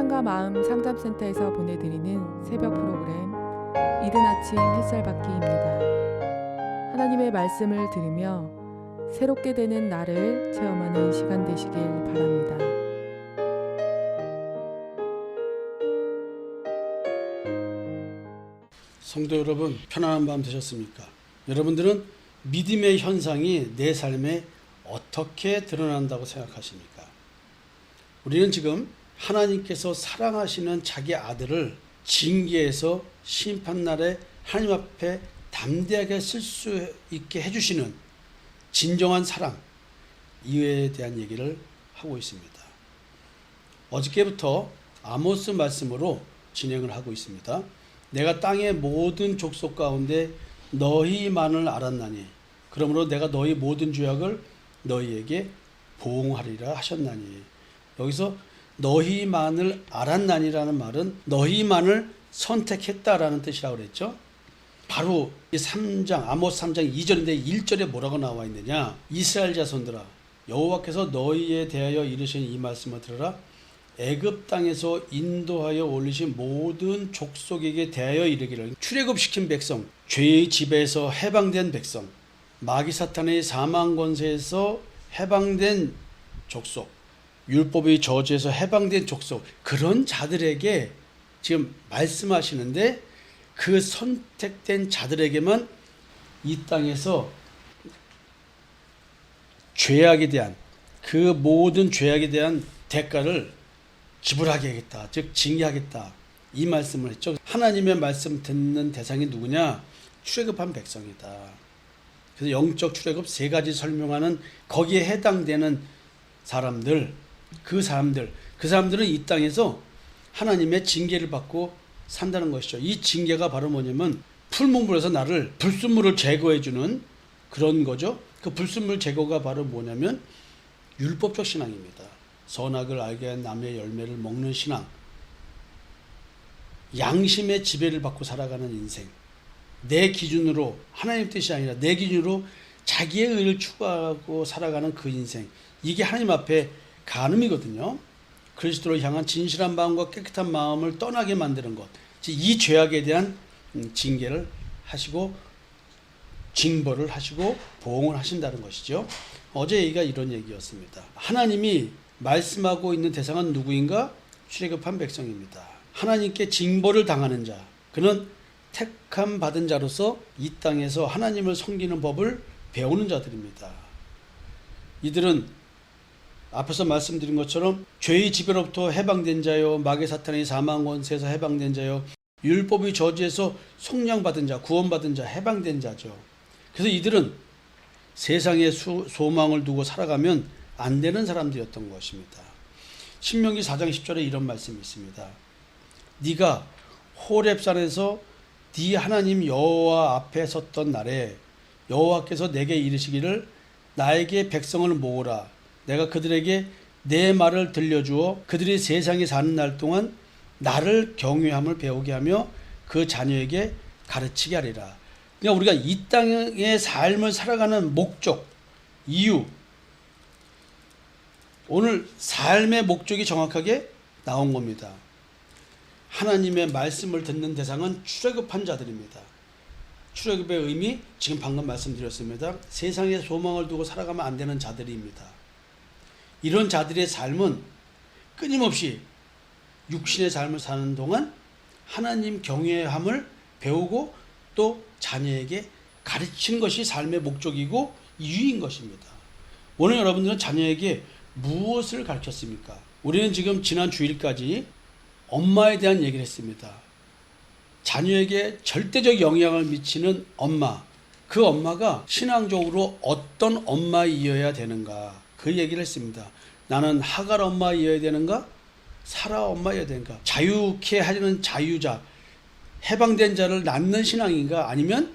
사랑과 마음 상담센터에서 보내드리는 새벽 프로그램 이른 아침 햇살 받기입니다. 하나님의 말씀을 들으며 새롭게 되는 나를 체험하는 시간 되시길 바랍니다. 성도 여러분, 편안한 밤 되셨습니까? 여러분들은 믿음의 현상이 내 삶에 어떻게 드러난다고 생각하십니까? 우리는 지금 하나님께서 사랑하시는 자기 아들을 징계해서 심판날에 하나님 앞에 담대하게 쓸 수 있게 해주시는 진정한 사랑, 이외에 대한 얘기를 하고 있습니다. 어저께부터 아모스 말씀으로 진행을 하고 있습니다. 내가 땅의 모든 족속 가운데 너희만을 알았나니 그러므로 내가 너희 모든 죄악을 너희에게 보응하리라 하셨나니 여기서 너희만을 알았나니라는 말은 너희만을 선택했다라는 뜻이라고 그랬죠. 바로 이 3장 아모스 3장 2절인데 1절에 뭐라고 나와 있느냐? 이스라엘 자손들아 여호와께서 너희에 대하여 이르신 이 말씀을 들으라. 애굽 땅에서 인도하여 올리신 모든 족속에게 대하여 이르기를 출애굽시킨 백성, 죄의 지배에서 해방된 백성, 마귀 사탄의 사망 권세에서 해방된 족속, 율법의 저주에서 해방된 족속 그런 자들에게 지금 말씀하시는데 그 선택된 자들에게만 이 땅에서 죄악에 대한 그 모든 죄악에 대한 대가를 지불하게 하겠다. 즉 징계하겠다. 이 말씀을 했죠. 하나님의 말씀 듣는 대상이 누구냐? 출애굽한 백성이다. 그래서 영적 출애굽 세 가지 설명하는 거기에 해당되는 사람들, 그 사람들, 그 사람들은 이 땅에서 하나님의 징계를 받고 산다는 것이죠. 이 징계가 바로 뭐냐면 풀문불에서 나를 불순물을 제거해 주는 그런 거죠. 그 불순물 제거가 바로 뭐냐면 율법적 신앙입니다. 선악을 알게 한 남의 열매를 먹는 신앙. 양심의 지배를 받고 살아가는 인생. 내 기준으로 하나님 뜻이 아니라 내 기준으로 자기의 의를 추구하고 살아가는 그 인생. 이게 하나님 앞에 간음이거든요. 그리스도를 향한 진실한 마음과 깨끗한 마음을 떠나게 만드는 것. 이 죄악에 대한 음, 징계를 하시고 징벌을 하시고 보응을 하신다는 것이죠. 어제 얘기가 이런 얘기였습니다. 하나님이 말씀하고 있는 대상은 누구인가? 출애굽한 백성입니다. 하나님께 징벌을 당하는 자. 그는 택함 받은 자로서 이 땅에서 하나님을 섬기는 법을 배우는 자들입니다. 이들은 앞에서 말씀드린 것처럼 죄의 지배로부터 해방된 자요, 마귀 사탄의 사망 권세에서 해방된 자요, 율법의 저주에서 속량받은 자, 구원받은 자, 해방된 자죠. 그래서 이들은 세상에 수, 소망을 두고 살아가면 안 되는 사람들이었던 것입니다. 신명기 4장 10절에 이런 말씀이 있습니다. 네가 호렙산에서 네 하나님 여호와 앞에 섰던 날에 여호와께서 내게 이르시기를 나에게 백성을 모으라 내가 그들에게 내 말을 들려주어 그들이 세상에 사는 날 동안 나를 경외함을 배우게 하며 그 자녀에게 가르치게 하리라. 그러니까 우리가 이 땅의 삶을 살아가는 목적, 이유, 오늘 삶의 목적이 정확하게 나온 겁니다. 하나님의 말씀을 듣는 대상은 출애굽한 자들입니다. 출애굽의 의미 지금 방금 말씀드렸습니다. 세상에 소망을 두고 살아가면 안 되는 자들입니다. 이런 자들의 삶은 끊임없이 육신의 삶을 사는 동안 하나님 경외함을 배우고 또 자녀에게 가르치는 것이 삶의 목적이고 이유인 것입니다. 오늘 여러분들은 자녀에게 무엇을 가르쳤습니까? 우리는 지금 지난 주일까지 엄마에 대한 얘기를 했습니다. 자녀에게 절대적 영향을 미치는 엄마. 그 엄마가 신앙적으로 어떤 엄마이어야 되는가? 그 얘기를 했습니다. 나는 하갈 엄마이어야 되는가? 사라 엄마여야 되는가? 자유케 하려는 자유자, 해방된 자를 낳는 신앙인가? 아니면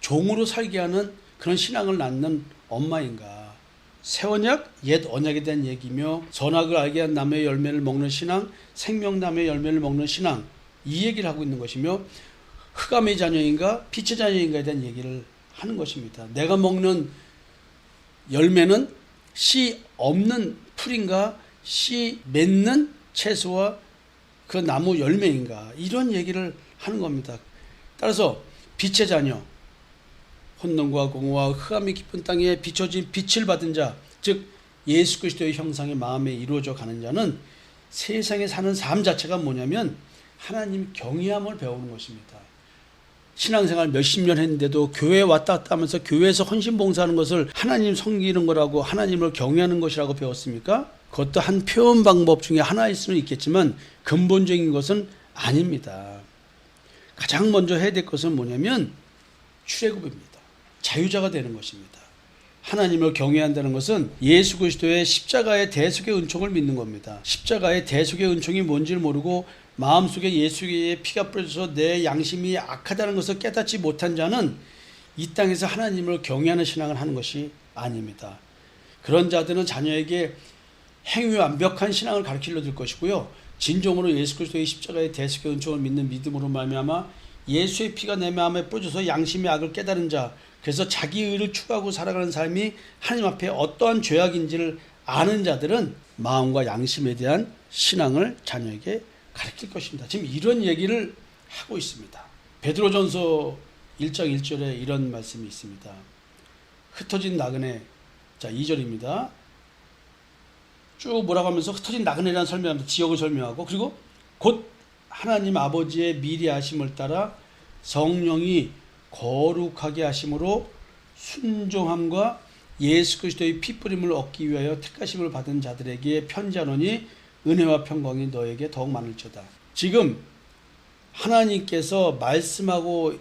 종으로 살게 하는 그런 신앙을 낳는 엄마인가? 새 언약, 옛 언약에 대한 얘기며 선악을 알게 한 남의 열매를 먹는 신앙, 생명남의 열매를 먹는 신앙 이 얘기를 하고 있는 것이며 흑암의 자녀인가 빛의 자녀인가에 대한 얘기를 하는 것입니다. 내가 먹는 열매는 씨 없는 풀인가 씨 맺는 채소와 그 나무 열매인가 이런 얘기를 하는 겁니다. 따라서 빛의 자녀 혼돈과 공허와 흑암이 깊은 땅에 비춰진 빛을 받은 자, 즉 예수 그리스도의 형상의 마음에 이루어져 가는 자는 세상에 사는 삶 자체가 뭐냐면 하나님 경외함을 배우는 것입니다. 신앙생활 몇십 년 했는데도 교회 왔다 갔다 하면서 교회에서 헌신 봉사하는 것을 하나님 섬기는 거라고 하나님을 경외하는 것이라고 배웠습니까? 그것도 한 표현 방법 중에 하나일 수는 있겠지만 근본적인 것은 아닙니다. 가장 먼저 해야 될 것은 뭐냐면 출애굽입니다. 자유자가 되는 것입니다. 하나님을 경외한다는 것은 예수 그리스도의 십자가의 대속의 은총을 믿는 겁니다. 십자가의 대속의 은총이 뭔지를 모르고 마음속에 예수의 피가 뿌려져서 내 양심이 악하다는 것을 깨닫지 못한 자는 이 땅에서 하나님을 경외하는 신앙을 하는 것이 아닙니다. 그런 자들은 자녀에게 행위 완벽한 신앙을 가르치려 들 것이고요. 진정으로 예수 그리스도의 십자가의 대속의 은총을 믿는 믿음으로 말미암아 예수의 피가 내 마음에 뿌려져서 양심의 악을 깨달은 자, 그래서 자기 의를 추구하고 살아가는 삶이 하나님 앞에 어떠한 죄악인지를 아는 자들은 마음과 양심에 대한 신앙을 자녀에게 가르칠 것입니다. 지금 이런 얘기를 하고 있습니다. 베드로전서 1장 1절에 이런 말씀이 있습니다. 흩어진 나그네 자 2절입니다. 쭉 몰아가면서 흩어진 나그네라는 설명합니다. 지역을 설명하고 그리고 곧 하나님 아버지의 미리 하심을 따라 성령이 거룩하게 하심으로 순종함과 예수 그리스도의 피뿌림을 얻기 위하여 택하심을 받은 자들에게 편지하노니 은혜와 평강이 너에게 더욱 많을지어다. 지금 하나님께서 말씀하고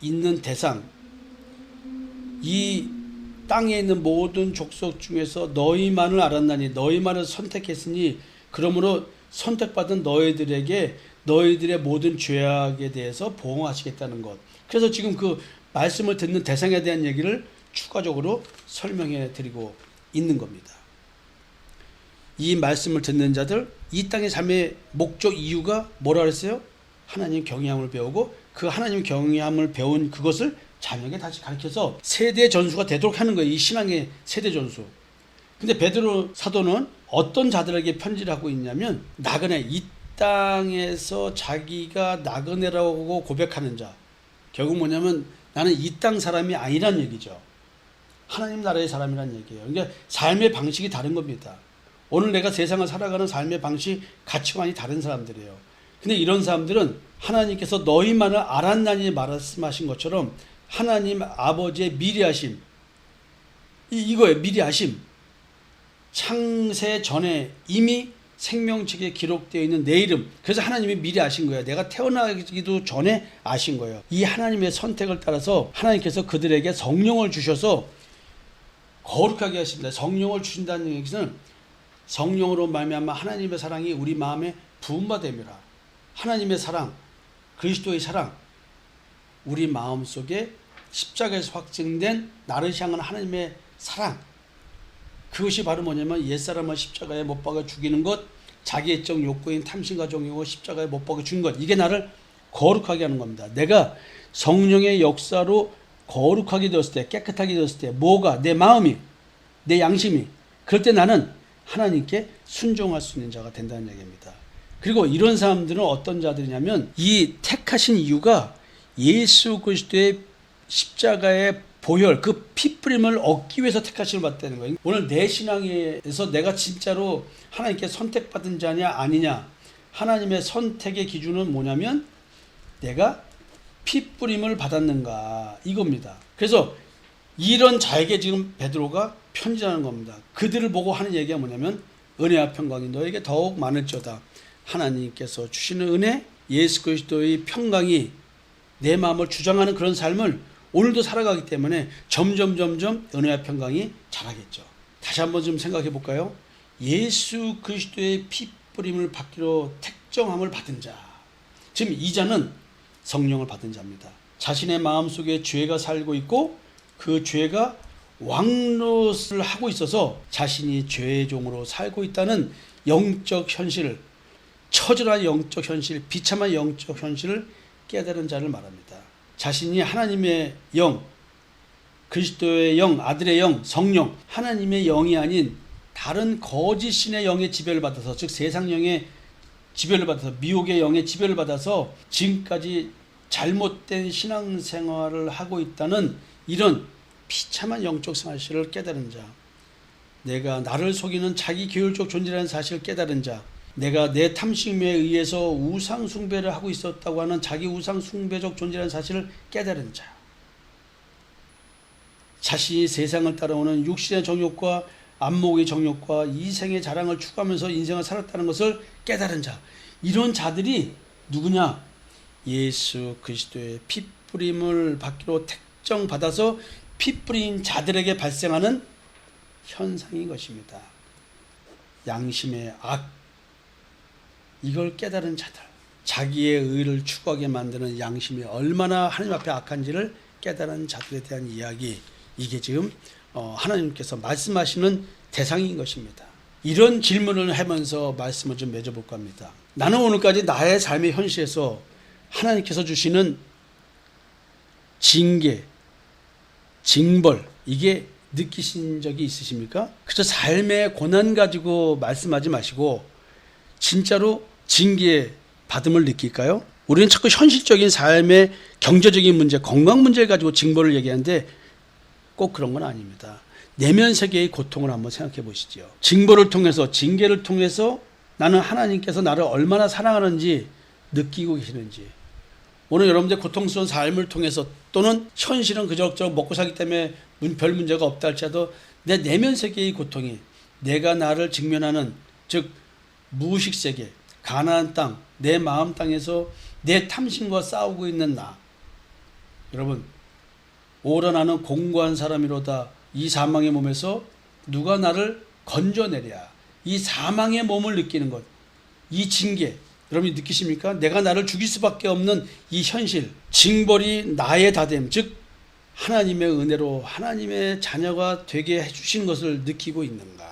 있는 대상 이 땅에 있는 모든 족속 중에서 너희만을 알았나니 너희만을 선택했으니 그러므로 선택받은 너희들에게 너희들의 모든 죄악에 대해서 보응하시겠다는 것. 그래서 지금 그 말씀을 듣는 대상에 대한 얘기를 추가적으로 설명해 드리고 있는 겁니다. 이 말씀을 듣는 자들 이 땅의 삶의 목적 이유가 뭐라 그랬어요? 하나님 경외함을 배우고 그 하나님 경외함을 배운 그것을 자녀에게 다시 가르쳐서 세대 전수가 되도록 하는 거예요. 이 신앙의 세대 전수. 근데 베드로 사도는 어떤 자들에게 편지를 하고 있냐면 나그네 이 땅에서 자기가 나그네라고 고백하는 자. 결국 뭐냐면 나는 이 땅 사람이 아니란 얘기죠. 하나님 나라의 사람이란 얘기예요. 그러니까 삶의 방식이 다른 겁니다. 오늘 내가 세상을 살아가는 삶의 방식, 가치관이 다른 사람들이에요. 근데 이런 사람들은 하나님께서 너희만을 알았나니 말씀하신 것처럼 하나님 아버지의 미리하심 이, 이거예요. 미리하심. 창세 전에 이미 생명책에 기록되어 있는 내 이름. 그래서 하나님이 미리 아신 거예요. 내가 태어나기도 전에 아신 거예요. 이 하나님의 선택을 따라서 하나님께서 그들에게 성령을 주셔서 거룩하게 하십니다. 성령을 주신다는 얘기는 성령으로 말미암아 하나님의 사랑이 우리 마음에 부음받음이라. 하나님의 사랑, 그리스도의 사랑, 우리 마음 속에 십자가에서 확증된 나를 향한 하나님의 사랑. 그것이 바로 뭐냐면 옛사람을 십자가에 못 박아 죽이는 것, 자기애적 욕구인 탐심과 정욕을 십자가에 못 박아 죽인 것. 이게 나를 거룩하게 하는 겁니다. 내가 성령의 역사로 거룩하게 되었을 때, 깨끗하게 되었을 때, 뭐가, 내 마음이, 내 양심이, 그럴 때 나는 하나님께 순종할 수 있는 자가 된다는 얘기입니다. 그리고 이런 사람들은 어떤 자들이냐면 이 택하신 이유가 예수 그리스도의 십자가의 보혈, 그 피뿌림을 얻기 위해서 택하심을 받다는 거예요. 오늘 내 신앙에서 내가 진짜로 하나님께 선택받은 자냐 아니냐 하나님의 선택의 기준은 뭐냐면 내가 피뿌림을 받았는가 이겁니다. 그래서 이런 자에게 지금 베드로가 편지하는 겁니다. 그들을 보고 하는 얘기가 뭐냐면 은혜와 평강이 너에게 더욱 많을지어다. 하나님께서 주시는 은혜, 예수 그리스도의 평강이 내 마음을 주장하는 그런 삶을 오늘도 살아가기 때문에 점점 점점 은혜와 평강이 자라겠죠. 다시 한번 좀 생각해 볼까요? 예수 그리스도의 피 뿌림을 받기로 택정함을 받은 자. 지금 이 자는 성령을 받은 자입니다. 자신의 마음속에 죄가 살고 있고 그 죄가 왕노릇을 하고 있어서 자신이 죄의 종으로 살고 있다는 영적 현실을 처절한 영적 현실, 비참한 영적 현실을 깨달은 자를 말합니다. 자신이 하나님의 영, 그리스도의 영, 아들의 영, 성령, 하나님의 영이 아닌 다른 거짓 신의 영의 지배를 받아서 즉 세상 영의 지배를 받아서 미혹의 영의 지배를 받아서 지금까지 잘못된 신앙생활을 하고 있다는 이런 비참한 영적 사실을 깨달은 자, 내가 나를 속이는 자기 계율적 존재라는 사실을 깨달은 자, 내가 내 탐심에 의해서 우상 숭배를 하고 있었다고 하는 자기 우상 숭배적 존재라는 사실을 깨달은 자, 자신이 세상을 따라오는 육신의 정욕과 안목의 정욕과 이생의 자랑을 추구하면서 인생을 살았다는 것을 깨달은 자, 이런 자들이 누구냐? 예수 그리스도의 피 뿌림을 받기로 택 정받아서 피 뿌린 자들에게 발생하는 현상인 것입니다. 양심의 악 이걸 깨달은 자들 자기의 의를 추구하게 만드는 양심이 얼마나 하나님 앞에 악한지를 깨달은 자들에 대한 이야기 이게 지금 어, 하나님께서 말씀하시는 대상인 것입니다. 이런 질문을 하면서 말씀을 좀 맺어볼까 합니다. 나는 오늘까지 나의 삶의 현실에서 하나님께서 주시는 징계, 징벌 이게 느끼신 적이 있으십니까? 그저 삶의 고난 가지고 말씀하지 마시고 진짜로 징계 받음을 느낄까요? 우리는 자꾸 현실적인 삶의 경제적인 문제, 건강 문제를 가지고 징벌을 얘기하는데 꼭 그런 건 아닙니다. 내면 세계의 고통을 한번 생각해 보시죠. 징벌을 통해서 징계를 통해서 나는 하나님께서 나를 얼마나 사랑하는지 느끼고 계시는지 오늘 여러분들 고통스러운 삶을 통해서 또는 현실은 그저저 먹고 살기 때문에 문- 별 문제가 없다 할지라도 내 내면 세계의 고통이 내가 나를 직면하는 즉 무의식 세계 가나안 땅 내 마음 땅에서 내 탐심과 싸우고 있는 나. 여러분 오라 나는 공고한 사람이로다 이 사망의 몸에서 누가 나를 건져내랴. 이 사망의 몸을 느끼는 것 이 징계 여러분이 느끼십니까? 내가 나를 죽일 수밖에 없는 이 현실 징벌이 나의 다됨 즉 하나님의 은혜로 하나님의 자녀가 되게 해주신 것을 느끼고 있는가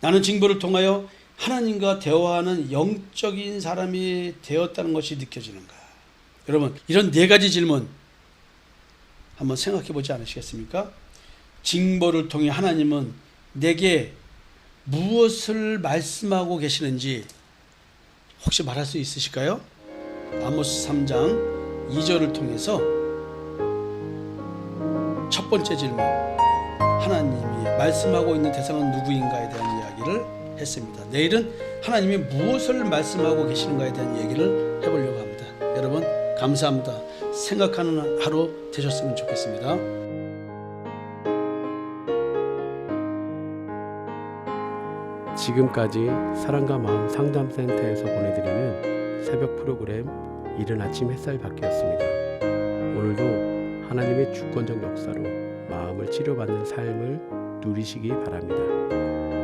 나는 징벌을 통하여 하나님과 대화하는 영적인 사람이 되었다는 것이 느껴지는가 여러분 이런 네 가지 질문 한번 생각해 보지 않으시겠습니까? 징벌을 통해 하나님은 내게 무엇을 말씀하고 계시는지 혹시 말할 수 있으실까요? 아모스 3장 2절을 통해서 첫 번째 질문 하나님이 말씀하고 있는 대상은 누구인가에 대한 이야기를 했습니다. 내일은 하나님이 무엇을 말씀하고 계시는가에 대한 얘기를 해보려고 합니다. 여러분 감사합니다. 생각하는 하루 되셨으면 좋겠습니다. 지금까지 사랑과 마음 상담센터에서 보내드리는 새벽 프로그램 이른 아침 햇살 밖이었습니다. 오늘도 하나님의 주권적 역사로 마음을 치료받는 삶을 누리시기 바랍니다.